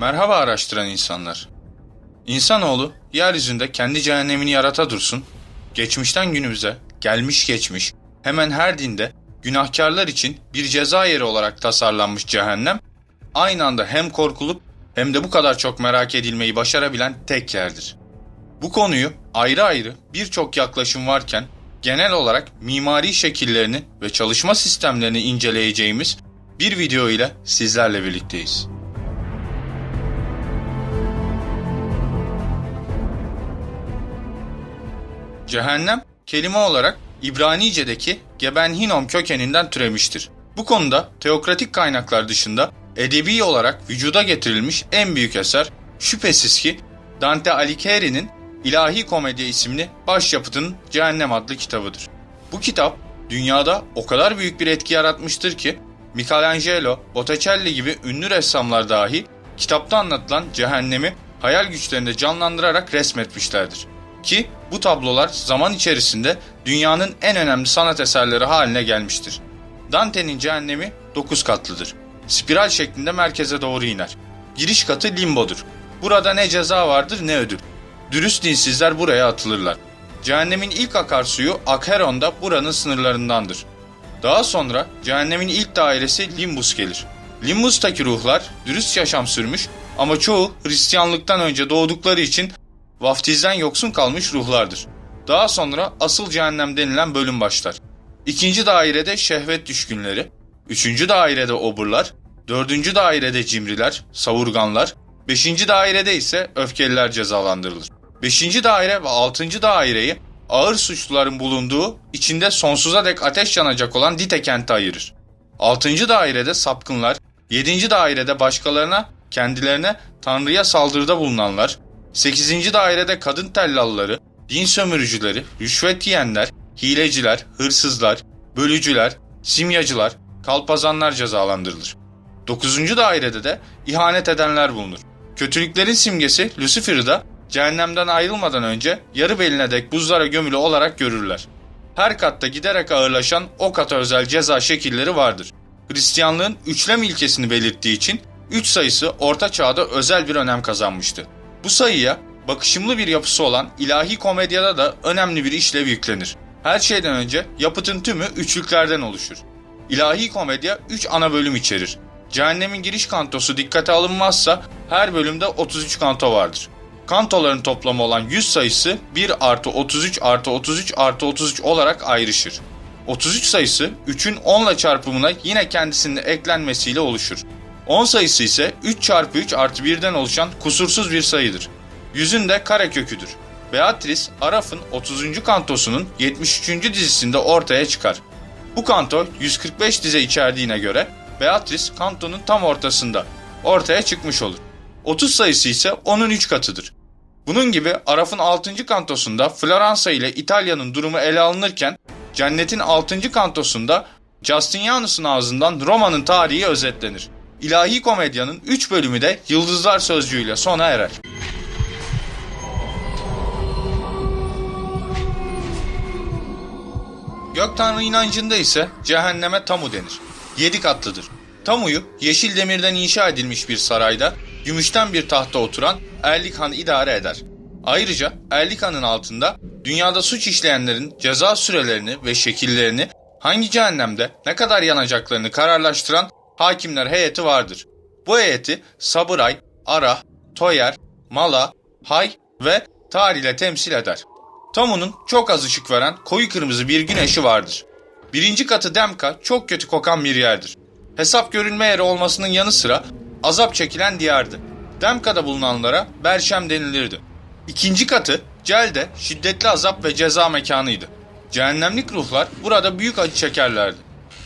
Merhaba araştıran insanlar. İnsanoğlu yeryüzünde kendi cehennemini yarata dursun, geçmişten günümüze, gelmiş geçmiş, hemen her dinde günahkarlar için bir ceza yeri olarak tasarlanmış cehennem, aynı anda hem korkulup hem de bu kadar çok merak edilmeyi başarabilen tek yerdir. Bu konuyu ayrı ayrı birçok yaklaşım varken genel olarak mimari şekillerini ve çalışma sistemlerini inceleyeceğimiz bir video ile sizlerle birlikteyiz. Cehennem kelime olarak İbranice'deki Gebenhinom kökeninden türemiştir. Bu konuda teokratik kaynaklar dışında edebi olarak vücuda getirilmiş en büyük eser şüphesiz ki Dante Alighieri'nin İlahi Komedya isimli başyapıtının Cehennem adlı kitabıdır. Bu kitap dünyada o kadar büyük bir etki yaratmıştır ki Michelangelo, Botticelli gibi ünlü ressamlar dahi kitapta anlatılan cehennemi hayal güçlerinde canlandırarak resmetmişlerdir. Ki bu tablolar zaman içerisinde dünyanın en önemli sanat eserleri haline gelmiştir. Dante'nin cehennemi 9 katlıdır. Spiral şeklinde merkeze doğru iner. Giriş katı limbodur. Burada ne ceza vardır ne ödül. Dürüst dinsizler buraya atılırlar. Cehennemin ilk akarsuyu Akheron da buranın sınırlarındandır. Daha sonra cehennemin ilk dairesi Limbus gelir. Limbus'taki ruhlar dürüst yaşam sürmüş ama çoğu Hristiyanlıktan önce doğdukları için vaftizden yoksun kalmış ruhlardır. Daha sonra asıl cehennem denilen bölüm başlar. İkinci dairede şehvet düşkünleri, üçüncü dairede oburlar, dördüncü dairede cimriler, savurganlar, beşinci dairede ise öfkeliler cezalandırılır. Beşinci daire ve altıncı daireyi ağır suçluların bulunduğu, içinde sonsuza dek ateş yanacak olan Dite kenti ayırır. Altıncı dairede sapkınlar, yedinci dairede başkalarına, kendilerine Tanrı'ya saldırıda bulunanlar, sekizinci dairede kadın tellalları, din sömürücüleri, rüşvet yiyenler, hileciler, hırsızlar, bölücüler, simyacılar, kalpazanlar cezalandırılır. Dokuzuncu dairede de ihanet edenler bulunur. Kötülüklerin simgesi Lucifer'ı da cehennemden ayrılmadan önce yarı beline dek buzlara gömülü olarak görürler. Her katta giderek ağırlaşan o kata özel ceza şekilleri vardır. Hristiyanlığın üçlem ilkesini belirttiği için 3 sayısı orta çağda özel bir önem kazanmıştı. Bu sayıya bakışımlı bir yapısı olan ilahi komedyada da önemli bir işlev yüklenir. Her şeyden önce yapıtın tümü üçlüklerden oluşur. İlahi komedya 3 ana bölüm içerir. Cehennemin giriş kantosu dikkate alınmazsa her bölümde 33 kanto vardır. Kantoların toplamı olan 100 sayısı 1 artı 33 artı 33 artı 33 olarak ayrışır. 33 sayısı 3'ün 10 ile çarpımına yine kendisinin eklenmesiyle oluşur. 10 sayısı ise 3 çarpı 3 artı 1'den oluşan kusursuz bir sayıdır. Yüzün de kareköküdür. Beatrice, Araf'ın 30. kantosunun 73. dizisinde ortaya çıkar. Bu kanto 145 dize içerdiğine göre Beatrice kantonun tam ortasında ortaya çıkmış olur. 30 sayısı ise onun 3 katıdır. Bunun gibi Araf'ın 6. kantosunda Floransa ile İtalya'nın durumu ele alınırken Cennet'in 6. kantosunda Justinianus'un ağzından Roma'nın tarihi özetlenir. İlahi komedyanın 3 bölümü de Yıldızlar sözcüğüyle sona erer. Gök Tanrı inancında ise cehenneme tamu denir. 7 katlıdır. Tamuyu yeşil demirden inşa edilmiş bir sarayda gümüşten bir tahta oturan Erlik Han idare eder. Ayrıca Erlik Han'ın altında dünyada suç işleyenlerin ceza sürelerini ve şekillerini hangi cehennemde ne kadar yanacaklarını kararlaştıran hakimler heyeti vardır. Bu heyeti Sabıray, Arah, Toyer, Mala, Hay ve Tar ile temsil eder. Tamu'nun çok az ışık veren koyu kırmızı bir güneşi vardır. Birinci katı Demka çok kötü kokan bir yerdir. Hesap görülme yeri olmasının yanı sıra azap çekilen diyardı. Demka'da bulunanlara Berşem denilirdi. İkinci katı Cel'de şiddetli azap ve ceza mekanıydı. Cehennemlik ruhlar burada büyük acı çekerlerdi.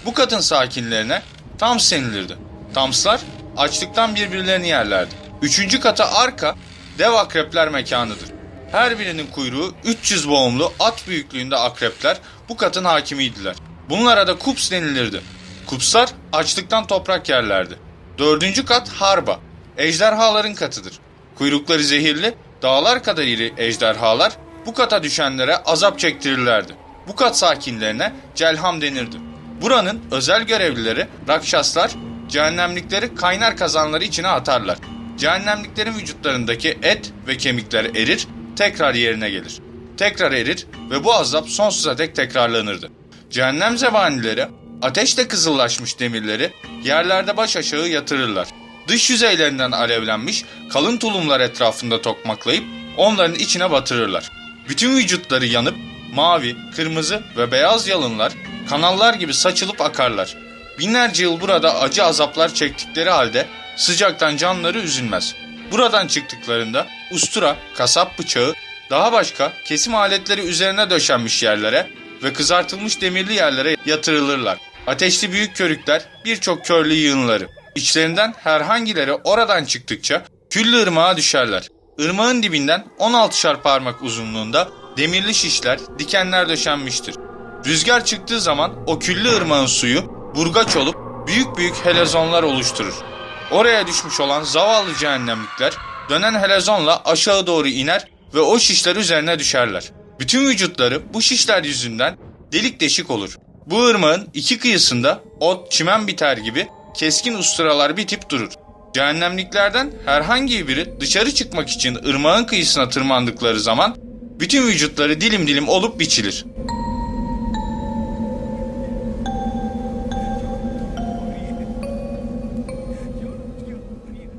Bu katın sakinlerine Tams denilirdi. Tamslar açlıktan birbirlerini yerlerdi. Üçüncü katı Arka dev akrepler mekanıdır. Her birinin kuyruğu 300 boğumlu at büyüklüğünde akrepler bu katın hakimiydiler. Bunlara da kups denilirdi. Kupslar açlıktan toprak yerlerdi. Dördüncü kat Harba, ejderhaların katıdır. Kuyrukları zehirli, dağlar kadar iri ejderhalar bu kata düşenlere azap çektirirlerdi. Bu kat sakinlerine Celham denirdi. Buranın özel görevlileri Rakşaslar cehennemlikleri kaynar kazanları içine atarlar. cehennemliklerin vücutlarındaki et ve kemikler erir, tekrar yerine gelir. Tekrar erir ve bu azap sonsuza dek tekrarlanırdı. Cehennem zebanileri ateşle kızıllaşmış demirleri yerlerde baş aşağı yatırırlar. Dış yüzeylerinden alevlenmiş kalın tulumlar etrafında tokmaklayıp onların içine batırırlar. Bütün vücutları yanıp mavi, kırmızı ve beyaz yalınlar kanallar gibi saçılıp akarlar. Binlerce yıl burada acı azaplar çektikleri halde sıcaktan canları üzülmez. Buradan çıktıklarında ustura, kasap bıçağı, daha başka kesim aletleri üzerine döşenmiş yerlere ve kızartılmış demirli yerlere yatırılırlar. Ateşli büyük körükler birçok körlü yığınları. İçlerinden herhangileri oradan çıktıkça küllü ırmağa düşerler. Irmağın dibinden 16'şar parmak uzunluğunda demirli şişler, dikenler döşenmiştir. Rüzgar çıktığı zaman o küllü ırmağın suyu burgaç olup büyük büyük helezonlar oluşturur. Oraya düşmüş olan zavallı cehennemlikler dönen helezonla aşağı doğru iner ve o şişler üzerine düşerler. Bütün vücutları bu şişler yüzünden delik deşik olur. Bu ırmağın iki kıyısında ot, çimen biter gibi keskin usturalar bitip durur. Cehennemliklerden herhangi biri dışarı çıkmak için ırmağın kıyısına tırmandıkları zaman bütün vücutları dilim dilim olup biçilir.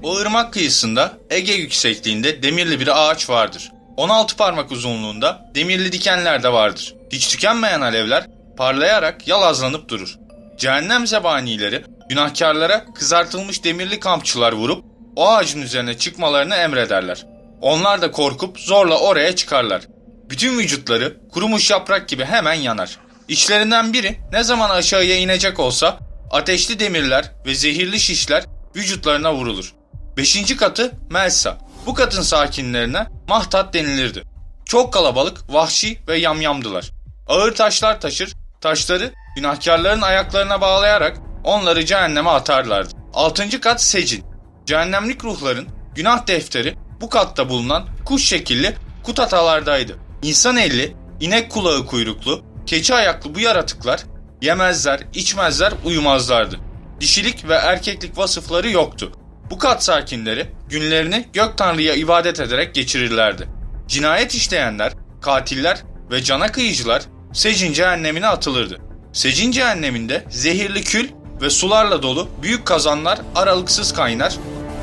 O ırmak kıyısında Ege yüksekliğinde demirli bir ağaç vardır. 16 parmak uzunluğunda demirli dikenler de vardır. Hiç tükenmeyen alevler parlayarak yalazlanıp durur. Cehennem zebanileri günahkarlara kızartılmış demirli kampçılar vurup o ağacın üzerine çıkmalarını emrederler. Onlar da korkup zorla oraya çıkarlar. Bütün vücutları kurumuş yaprak gibi hemen yanar. İçlerinden biri ne zaman aşağıya inecek olsa ateşli demirler ve zehirli şişler vücutlarına vurulur. Beşinci katı Melsa. Bu katın sakinlerine Mahtat denilirdi. Çok kalabalık, vahşi ve yamyamdılar. Ağır taşlar taşır, taşları günahkarların ayaklarına bağlayarak onları cehenneme atarlardı. Altıncı kat Secin. Cehennemlik ruhların günah defteri bu katta bulunan kuş şekilli kutatalardaydı. İnsan elli, inek kulağı kuyruklu, keçi ayaklı bu yaratıklar yemezler, içmezler, uyumazlardı. Dişilik ve erkeklik vasıfları yoktu. Bu kat sakinleri günlerini gök tanrıya ibadet ederek geçirirlerdi. Cinayet işleyenler, katiller ve cana kıyıcılar Secin cehennemine atılırdı. Secin cehenneminde zehirli kül ve sularla dolu büyük kazanlar aralıksız kaynar,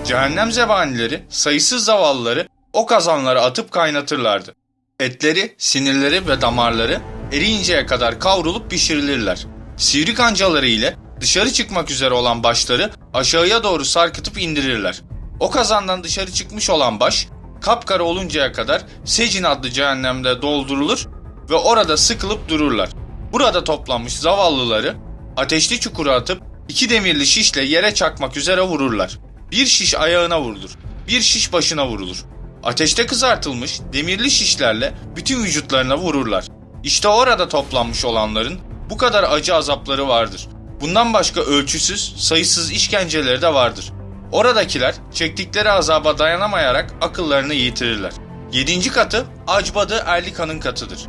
cehennem zebanileri sayısız zavallıları o kazanlara atıp kaynatırlardı. Etleri, sinirleri ve damarları eriyinceye kadar kavrulup pişirilirler. Sivri kancaları ile dışarı çıkmak üzere olan başları aşağıya doğru sarkıtıp indirirler. O kazandan dışarı çıkmış olan baş kapkara oluncaya kadar Secin adlı cehennemde doldurulur ve orada sıkılıp dururlar. Burada toplanmış zavallıları ateşli çukura atıp iki demirli şişle yere çakmak üzere vururlar. Bir şiş ayağına vurulur, bir şiş başına vurulur. Ateşte kızartılmış demirli şişlerle bütün vücutlarına vururlar. İşte orada toplanmış olanların bu kadar acı azapları vardır. Bundan başka ölçüsüz, sayısız işkenceleri de vardır. Oradakiler çektikleri azaba dayanamayarak akıllarını yitirirler. Yedinci katı Acbadı Erlikan'ın katıdır.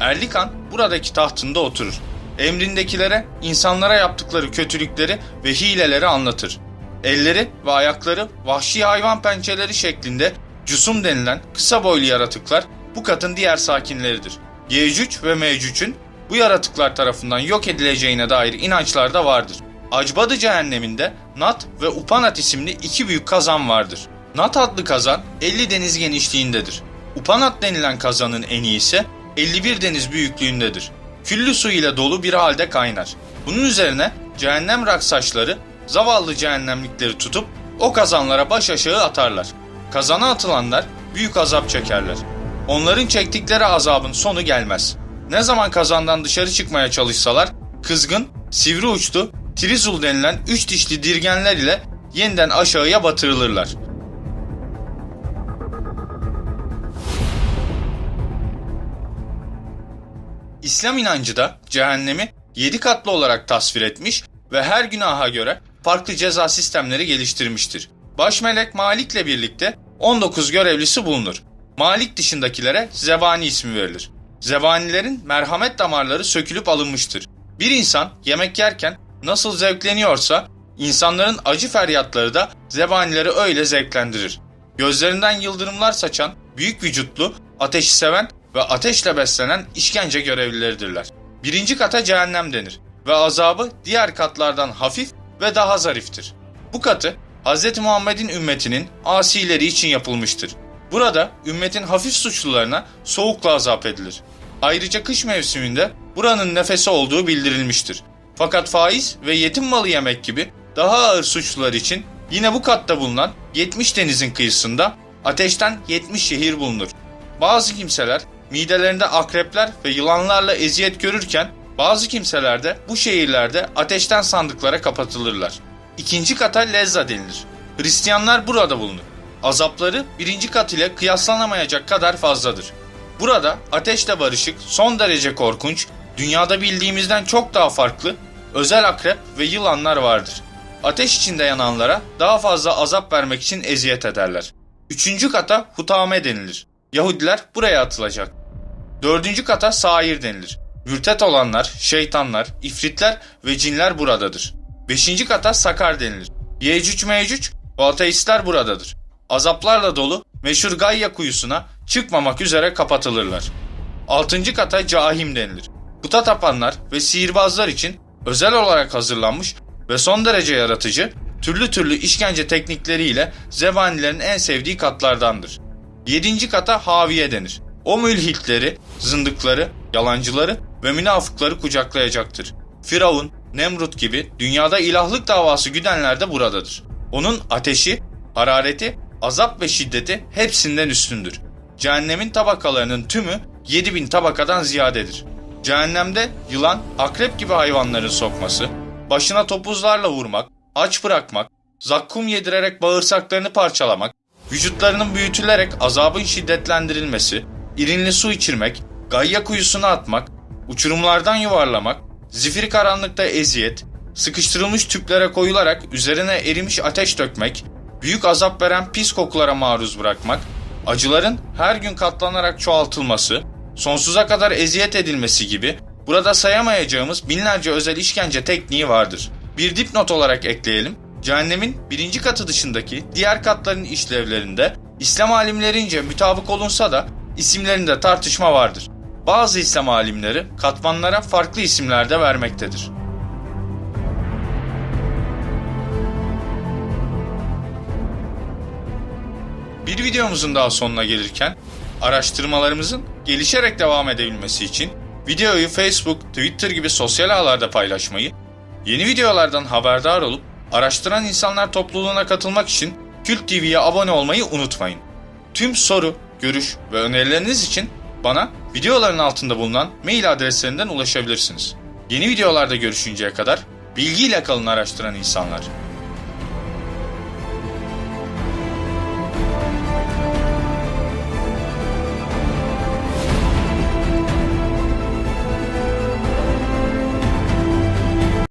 Erlikan buradaki tahtında oturur. Emrindekilere insanlara yaptıkları kötülükleri ve hileleri anlatır. Elleri ve ayakları vahşi hayvan pençeleri şeklinde cusum denilen kısa boylu yaratıklar bu katın diğer sakinleridir. Yecüc ve Mecüc'ün bu yaratıklar tarafından yok edileceğine dair inançlar da vardır. Acbadı cehenneminde Nat ve Upanat isimli iki büyük kazan vardır. Nat adlı kazan 50 deniz genişliğindedir. Upanat denilen kazanın eni ise 51 deniz büyüklüğündedir. Küllü su ile dolu bir halde kaynar. Bunun üzerine cehennem raksaçları zavallı cehennemlikleri tutup o kazanlara baş aşağı atarlar. Kazana atılanlar büyük azap çekerler. Onların çektikleri azabın sonu gelmez. Ne zaman kazandan dışarı çıkmaya çalışsalar, kızgın, sivri uçlu, trizul denilen üç dişli dirgenler ile yeniden aşağıya batırılırlar. İslam inancı da cehennemi yedi katlı olarak tasvir etmiş ve her günaha göre farklı ceza sistemleri geliştirmiştir. Başmelek Malik'le birlikte 19 görevlisi bulunur. Malik dışındakilere zebani ismi verilir. Zebanilerin merhamet damarları sökülüp alınmıştır. Bir insan yemek yerken nasıl zevkleniyorsa İnsanların acı feryatları da zebanileri öyle zevklendirir. Gözlerinden yıldırımlar saçan, büyük vücutlu, ateşi seven ve ateşle beslenen işkence görevlileridirler. Birinci kata cehennem denir ve azabı diğer katlardan hafif ve daha zariftir. Bu katı Hz. Muhammed'in ümmetinin asileri için yapılmıştır. Burada ümmetin hafif suçlularına soğukla azap edilir. Ayrıca kış mevsiminde buranın nefesi olduğu bildirilmiştir. Fakat faiz ve yetim malı yemek gibi daha ağır suçlular için yine bu katta bulunan 70 denizin kıyısında ateşten 70 şehir bulunur. Bazı kimseler midelerinde akrepler ve yılanlarla eziyet görürken bazı kimseler de bu şehirlerde ateşten sandıklara kapatılırlar. İkinci kata Lezza denilir. Hristiyanlar burada bulunur. Azapları birinci kat ile kıyaslanamayacak kadar fazladır. Burada ateşle barışık, son derece korkunç, dünyada bildiğimizden çok daha farklı özel akrep ve yılanlar vardır. Ateş içinde yananlara daha fazla azap vermek için eziyet ederler. Üçüncü kata Hutame denilir. Yahudiler buraya atılacak. Dördüncü kata Sair denilir. Mürtet olanlar, şeytanlar, ifritler ve cinler buradadır. Beşinci kata Sakar denilir. Yecüc mecüc ve ateistler buradadır. Azaplarla dolu meşhur Gayya kuyusuna çıkmamak üzere kapatılırlar. Altıncı kata Cahim denilir. Puta tapanlar ve sihirbazlar için özel olarak hazırlanmış ve son derece yaratıcı, türlü türlü işkence teknikleriyle zebanilerin en sevdiği katlardandır. Yedinci kata Haviye denir. O mülhitleri, zındıkları, yalancıları ve münafıkları kucaklayacaktır. Firavun, Nemrut gibi dünyada ilahlık davası güdenler de buradadır. Onun ateşi, harareti, azap ve şiddeti hepsinden üstündür. Cehennemin tabakalarının tümü 7000 tabakadan ziyadedir. Cehennemde yılan, akrep gibi hayvanların sokması, başına topuzlarla vurmak, aç bırakmak, zakkum yedirerek bağırsaklarını parçalamak, vücutlarının büyütülerek azabın şiddetlendirilmesi, irinli su içirmek, gayya kuyusuna atmak, uçurumlardan yuvarlamak, zifiri karanlıkta eziyet, sıkıştırılmış tüplere koyularak üzerine erimiş ateş dökmek, büyük azap veren pis kokulara maruz bırakmak, acıların her gün katlanarak çoğaltılması, sonsuza kadar eziyet edilmesi gibi burada sayamayacağımız binlerce özel işkence tekniği vardır. Bir dipnot olarak ekleyelim. Cehennemin birinci katı dışındaki diğer katların işlevlerinde İslam alimlerince mütabık olunsa da isimlerinde tartışma vardır. Bazı İslam alimleri katmanlara farklı isimler de vermektedir. Bir videomuzun daha sonuna gelirken araştırmalarımızın gelişerek devam edebilmesi için videoyu Facebook, Twitter gibi sosyal ağlarda paylaşmayı, yeni videolardan haberdar olup araştıran insanlar topluluğuna katılmak için Kült TV'ye abone olmayı unutmayın. Tüm soru, görüş ve önerileriniz için bana videoların altında bulunan mail adreslerinden ulaşabilirsiniz. Yeni videolarda görüşünceye kadar bilgiyle kalın araştıran insanlar.